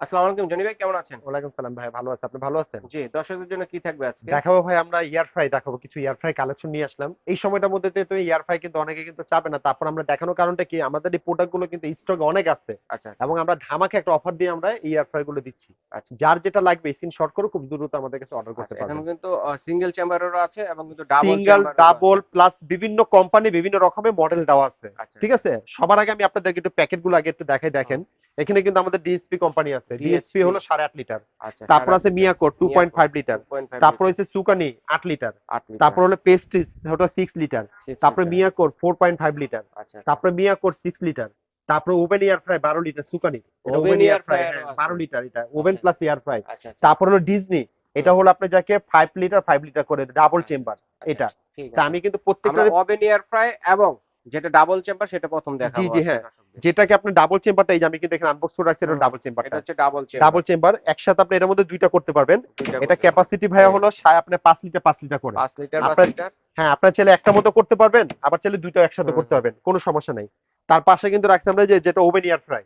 আসসালামু আলাইকুম জনি ভাই কেমন আছেন? ওয়ালাইকুম সালাম ভাই ভালো আছে। আপনি ভালো আছেন? জি দর্শকদের জন্য কি থাকবে আজকে? দেখাবো ভাই আমরা ইয়ার ফ্রাই দেখাবো কিছু ইয়ার ফ্রাই কালেকশন নিয়ে আসলাম। এই সময়টার মধ্যে তো ইয়ার ফ্রাই কিন্তু অনেকে কিন্তু চাবে না তারপর আমরা দেখানোর কারণটা কি? আমাদের এই প্রোডাক্টগুলো কিন্তু স্টক অনেক আছে। আচ্ছা। এবং আমরা ধামাকে একটা অফার দিয়ে আমরা এই ইয়ার ফ্রাই গুলো দিচ্ছি। আচ্ছা। যার যেটা লাগবে স্ক্রিনশট করে খুব দ্রুত আমাদের কাছে অর্ডার করতে আচ্ছা, এখানে পারবেন কিন্তু সিঙ্গেল চেম্বারেরও আছে এবং কিন্তু ডাবল সিঙ্গেল ডাবল প্লাস বিভিন্ন কোম্পানি বিভিন্ন রকমের মডেল দেওয়া আছে। আচ্ছা। ঠিক আছে? সবার আগে আমি আপনাদেরকে একটু প্যাকেটগুলো আগে একটু দেখাই দেখেন। এখানে কিন্তু আমাদের ডিএসপি কোম্পানি আছে। ডিএসপি হলো সাড়ে আট লিটার। আচ্ছা তারপর আছে Miyako two point five litre. তারপর হচ্ছে সুকানি আট লিটার। তারপর হলো পেস্টিস ওটা সিক্স লিটার। তারপরে মিয়াকোর ফোর পয়েন্ট ফাইভ লিটার। আচ্ছা তারপরে মিয়াকোর সিক্স লিটার। তারপরে ওভেন এয়ার ফ্রাই বারো লিটার সুকানি ওভেন এয়ার ফ্রাই। বারো লিটার এটা। ওভেন আচ্ছা। প্লাস এয়ার ফ্রাই আচ্ছা তারপর হলো ডিজনি এটা হলো আপনি যাকে ফাইভ লিটার ফাইভ লিটার করে ডাবল চেম্বার এটা। ঠিক তা আমি কিন্তু প্রত্যেকটা ওভেন এয়ার ফ্রাই এবং যেটা ডাবল চেম্বার সেটা প্রথম দেখাবো জি, জি, হ্যাঁ। যেটাকে আপনি ডাবল চেম্বারটা এই যে আমি কিন্তু এখানে আনবক্স করে রাখছি এটা ডাবল ডাবল এটা হচ্ছে ডাবল চেম্বার ডাবল চেম্বার একসাথে আপনি এর মধ্যে দুইটা করতে পারবেন। এটা ক্যাপাসিটি ভাইয়া হলো সাড়ে আপনি পাঁচ লিটার পাঁচ লিটার করে। 5 লিটার 5 আপনার- লিটার। হ্যাঁ আপনার ছেলে একটা মতো করতে পারবেন আবার ছেলে দুইটা একসাথে করতে পারবেন কোনো সমস্যা নাই। তার পাশে কিন্তু রাখছি আমরা যে যেটা ওভেন এয়ার ফ্রাই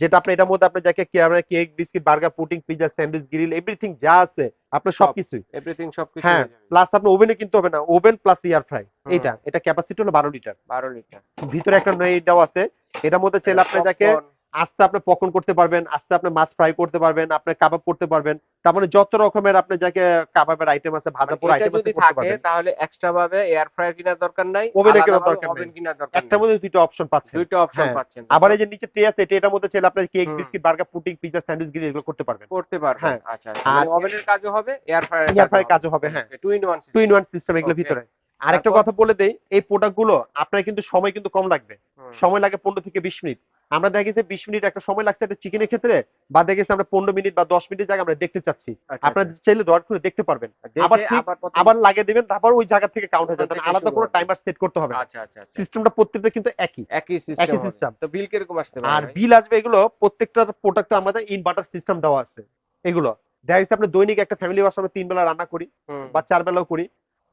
যেটা আপনি এটার মধ্যে আপনি যাকে আপনার cake biscuit burger pudding pizza sandwich grill everything যা আছে আপনার সবকিছু সবকিছুই। এভরিথিং সবকিছু হ্যাঁ প্লাস আপনি ওভেনে কিনতে হবে না ওভেন প্লাস এয়ার ফ্রাই এটা এইটা এটা ক্যাপাসিটি হলো বারো লিটার 12 লিটার ভিতরে একটা এইটাও আছে। এটার মধ্যে চাইলে আপনি যাকে আস্তে আপনি পকন করতে পারবেন আস্তে আপনি মাছ ফ্রাই করতে পারবেন আপনি কাবাব করতে পারবেন। তার মানে যত রকমের আপনি যাকে কাবাবের আইটেম আছে ভাজা পোড়া আইটেম আছে করতে পারবেন। তাহলে এক্সট্রা ভাবে এয়ার ফ্রায়ার কেনার দরকার নাই ওভেন কেনার দরকার নেই। কেনার দরকার একটার মধ্যে দুইটা অপশন পাচ্ছেন। দুইটা অপশন হ্যাঁ। পাচ্ছেন। আবার এই যে নিচে ট্রে আছে এটা এটার মধ্যে ছেলে আপনি cake. Biscuit burger pudding pizza sandwich grill এগুলো করতে পারবেন। করতে পারবেন। হ্যাঁ। আচ্ছা আর- মানে ওভেনের কাজও হবে এয়ার ফ্রায়ার Air fryer কাজও হবে, হ্যাঁ। Two in one two in one system এগুলো ভিতরে। আরেকটা? কথা বলে দেই এই প্রোডাক্টগুলো আপনার কিন্তু সময় কিন্তু কম লাগবে। সময় লাগে পনেরো থেকে বিশ মিনিট। আমরা দেখেছি বিশ মিনিট একটা সময় লাগছে একটা চিকেনের ক্ষেত্রে বা দেখেছি আমরা পনেরো মিনিট বা দশ মিনিট জায়গা আমরা দেখতে চাচ্ছি। আচ্ছা, আপনার চাইলে দর করে দেখতে পারবেন। আবার আবার লাগিয়ে দিবেন আবার ওই জায়গা থেকে কাউন্ট হয়ে যাবে। আলাদা কোনো টাইমার সেট করতে হবে আচ্ছা আচ্ছা আচ্ছা। সিস্টেমটা প্রত্যেকটা কিন্তু একই। একই সিস্টেম তো বিল কীরকম আসতে পারে আর বিল আসবে এগুলো প্রত্যেকটার প্রোডাক্টে আমাদের ইনভার্টার সিস্টেম দেওয়া আছে। এগুলো। দেখা যাচ্ছে আপনি দৈনিক একটা ফ্যামিলি বাসা আমরা তিন বেলা রান্না করি বা চার বেলাও করি।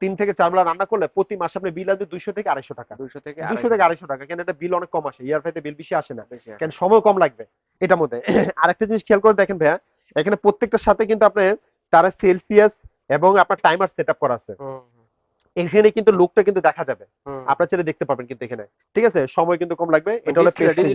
তিন থেকে চার বেলা রান্না করলে প্রতি মাসে আপনি বিল আসবে দুইশো থেকে আড়াইশো টাকা। 200 থেকে দুশো থেকে আড়াইশো টাকা কেন এটা বিল অনেক কম আসে ইয়ার ফ্রাইতে বিল বেশি আসে না। কেন সময় কম লাগবে এটার মধ্যে। আরেকটা জিনিস খেয়াল করে দেখেন ভাইয়া এখানে প্রত্যেকটার সাথে কিন্তু আপনার তারা সেলসিয়াস এবং আপনার টাইমার সেট আপ করা আছে। এখানে কিন্তু লুকটা কিন্তু দেখা যাবে। আপনার ছেলে দেখতে পাবেন কিন্তু এখানে। ঠিক আছে? সময় কিন্তু কম লাগবে। এটা হলো পেস্টিজ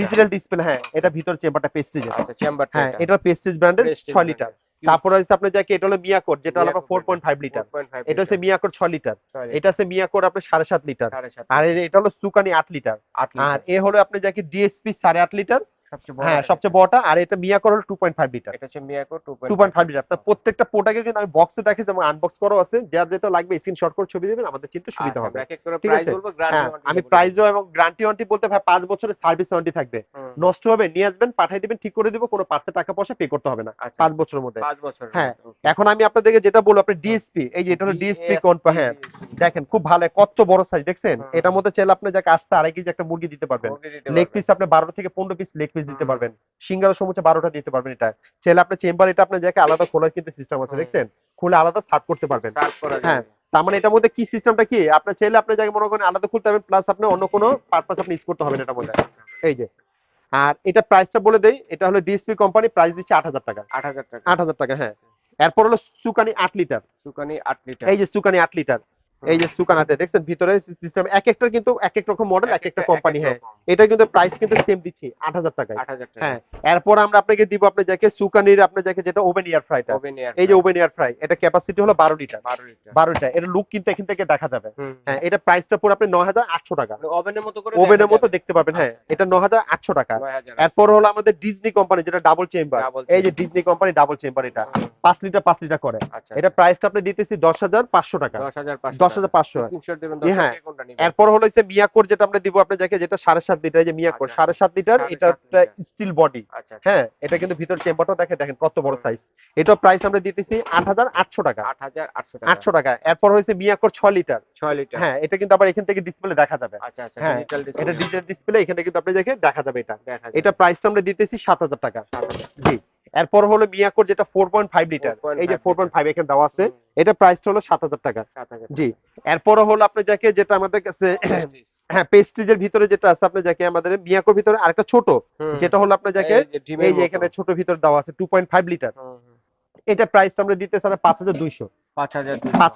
ডিজিটাল ডিসপ্লে হ্যাঁ। এটা ভিতর চেম্বারটা পেস্টিজ আচ্ছা চেম্বারটা হ্যাঁ এটা। পেস্টিজ ব্র্যান্ডের ছয় লিটার তারপর হচ্ছে আপনার যাকে এটা হলো মিয়াকোর যেটা হলো আপনার ফোর পয়েন্ট ফাইভ লিটার এটা হচ্ছে মিয়াকোর ছয় লিটার এটা আছে মিয়াকোর আপনার সাড়ে সাত লিটার আর এটা হলো সুকানি আট লিটার আর এ হলো আপনি যাকে ডিএসপি সাড়ে আট লিটার হ্যাঁ সবচেয়ে বড়টা আর এটা মিয়াকোর টু পয়েন্ট ফাইভ লিটার এটা হচ্ছে Miyako two point five litre প্রত্যেকটা প্রোডাক্টের কিন্তু আমি বক্সে দেখেছি এবং আনবক্স করাও আছে যার যেটা লাগবে স্ক্রিনশট করে ছবি দেবেন আমাদের চিন্তা সুবিধা হবে। এক এক করে ঠিক আছে? বলব হ্যাঁ গ্রান্ড আমি প্রাইজও এবং গ্যারান্টি ওয়ারেন্টি বলতে ভাই পাঁচ বছরের সার্ভিস ওয়ারেন্টি থাকবে। নষ্ট হবে নিয়ে আসবেন পাঠিয়ে দিবেন ঠিক করে দিব কোনো পাঁচটা টাকা পয়সা পে করতে হবে না। আচ্ছা, পাঁচ আচ্ছা। বছরের মধ্যে। হ্যাঁ, এখন আমি আপনাদেরকে যেটা বলব আপনি ডিএসপি এই যে এটা হলো ডিএসপি কোন হ্যাঁ। দেখেন খুব ভালো কত বড় সাইজ দেখছেন? এটার মধ্যে চাইলে আপনি যাকে আসতে আড়াই কেজি একটা মুরগি দিতে পারবেন। লেগ পিস আপনি বারো থেকে পনেরো পিস লেগ পিস দিতে পারবেন সিঙ্গারা সমুচে বারোটা দিতে পারবেন এটা। চাইলে আপনি চেম্বার এটা আপনার যাকে আলাদা খোলার কিন্তু সিস্টেম আছে দেখছেন? খুলে আলাদা সার্ভ করতে পারবেন। হ্যাঁ, তার মানে এটার মধ্যে কি সিস্টেমটা কি? আপনি চাইলে আপনি যাকে মনে করেন আলাদা খুলতে পারবেন প্লাস আপনি অন্য কোনো পারপাস আপনি ইউজ করতে হবে না এটার মধ্যে। এই যে। আর এটা প্রাইসটা বলে দেই এটা হলো ডিএসপি কোম্পানি প্রাইস দিচ্ছে আট হাজার টাকা। 8000 টাকা। আট হাজার টাকা হ্যাঁ। এরপর হলো সুকানি আট লিটার। সুকানি 8 লিটার। এই যে সুকানি আট লিটার। এই যে সুকানাতে দেখছেন? ভিতরে সিস্টেম এক একটার কিন্তু এক এক রকম মডেল এক একটা কোম্পানি হ্যাঁ। এটা কিন্তু প্রাইস কিন্তু সেম দিচ্ছি আট হাজার টাকায়। 8000 টাকা। হ্যাঁ এরপর আমরা আপনাকে দিব আপনি যাকে সুকানির আপনি যাকে যেটা ওভেন এয়ার ফ্রাইটা এই যে ওভেন এয়ার ফ্রাই এটা ক্যাপাসিটি হলো বারো লিটার 12 লিটার বারো লিটার এর লুক কিন্তু এখান থেকে দেখা যাবে। হ্যাঁ এটা প্রাইসটা পুরো আপনি নয় হাজার আটশো টাকা। ওভেনের মতো করে ওভেনের মতো দেখতে পাবেন হ্যাঁ আচ্ছা, এটা ন হাজার আটশো টাকা। এরপর হলো আমাদের ডিজনি কোম্পানি যেটা ডাবল চেম্বার এই যে ডিজনি কোম্পানি ডাবল চেম্বার এটা। পাঁচ লিটার পাঁচ লিটার করে। আচ্ছা এটা প্রাইসটা আপনি দিতেছি দশ হাজার পাঁচশো টাকা। 10500 দশ হাজার পাঁচশো। হ্যাঁ। এরপর হলো যে মিয়াকোর যেটা আমরা দিব আপনি যাকে যেটা সাড়ে সাত লিটার যে মিয়াকোর আচ্ছা, সাড়ে সাত লিটার এটা সাত লিটার। স্টিল বডি হ্যাঁ এটা কিন্তু ভিতর চেম্বারটাও দেখে দেখেন কত বড় সাইজ এটা প্রাইস আমরা দিতেছি আট হাজার আটশো টাকা। 8800 টাকা। আটশো টাকা। এরপর হয়েছে মিয়াকোর ছয় লিটার। 6 লিটার। হ্যাঁ এটা কিন্তু আবার এখান থেকে ডিসপ্লে দেখা যাবে। আচ্ছা আচ্ছা হ্যাঁ, এটা ডিজিটাল ডিসপ্লে এখানে কিন্তু আপনি দেখে দেখা যাবে এটা। এটা প্রাইসটা আমরা দিতেছি সাত হাজার টাকা। জি। এরপর হলো মিয়াকোর যেটা ফোর পয়েন্ট ফাইভ লিটার এই যে ফোর পয়েন্ট ফাইভ এখানে দেওয়া আছে এটা প্রাইসটা হলো সাত হাজার টাকা। জি। এরপর হলো আপনি যাকে যেটা আমাদের কাছে হ্যাঁ পেস্ট্রিজের ভিতরে যেটা আছে আপনার যাকে আমাদের মিয়াকোর ভিতরে আরেকটা ছোট যেটা হলো আপনার যাকে এই যে। এখানে ছোট ভিতর দেওয়া আছে টু পয়েন্ট ফাইভ লিটার হুম, হুম। এটা প্রাইস আমরা দিতে স্যার পাঁচ হাজার দুইশো। পাঁচ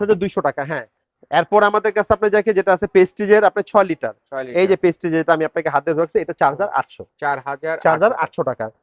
হাজার দুইশো। টাকা হ্যাঁ। এরপর আমাদের কাছে আপনি যাকে যেটা আছে পেস্টিজের আপনি ছয় লিটার এই যে পেস্ট্রিজ যেটা আমি আপনাকে হাতে রাখছি এটা চার হাজার আটশো। চার হাজার চার হাজার আটশো। টাকা। তে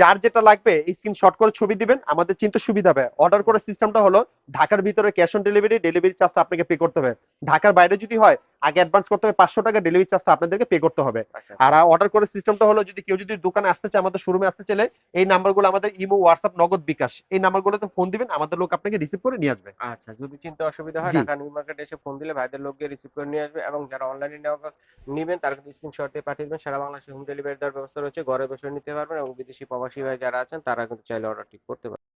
যার যেটা লাগবে এই স্ক্রিনশট করে ছবি দিবেন। আমাদের চিন্তা সুবিধা হবে। অর্ডার করার সিস্টেমটা হলো ঢাকার ভিতরে ক্যাশ অন ডেলিভারি ডেলিভারি চার্জটা আপনাকে পে করতে হবে। ঢাকার বাইরে যদি হয় আগে অ্যাডভান্স করতে হবে পাঁচশো টাকা ডেলিভারি চার্জটা আপনাদেরকে পে করতে হবে। আচ্ছা। আর অর্ডার করার সিস্টেমটা হলো যদি কেউ যদি দোকানে আসতে চায় আমাদের শোরুমে আসতে চাইলে এই নাম্বারগুলো আমাদের ইমো হোয়াটসঅ্যাপ নগদ বিকাশ এই নাম্বারগুলোতে ফোন দিবেন আমাদের লোক আপনাকে রিসিভ করে নিয়ে আসবে। আচ্ছা যদি চিন্তা অসুবিধা হয় ঢাকা নিউ মার্কেট এসে ফোন দিলে ভাইদের লোক গিয়ে রিসিভ করে নিয়ে আসবে এবং যারা অনলাইনে নেবেন তারা কিন্তু স্ক্রিনশট দিয়ে পাঠিয়ে দেবেন। সারা বাংলাদেশে হোম ডেলিভারি দেওয়ার ব্যবস্থা রয়েছে ঘরে বসে নিতে পারবেন এবং বিদেশি প্রবাসী ভাই যারা আছেন তারা কিন্তু চাইলে অর্ডার ঠিক করতে পারবেন।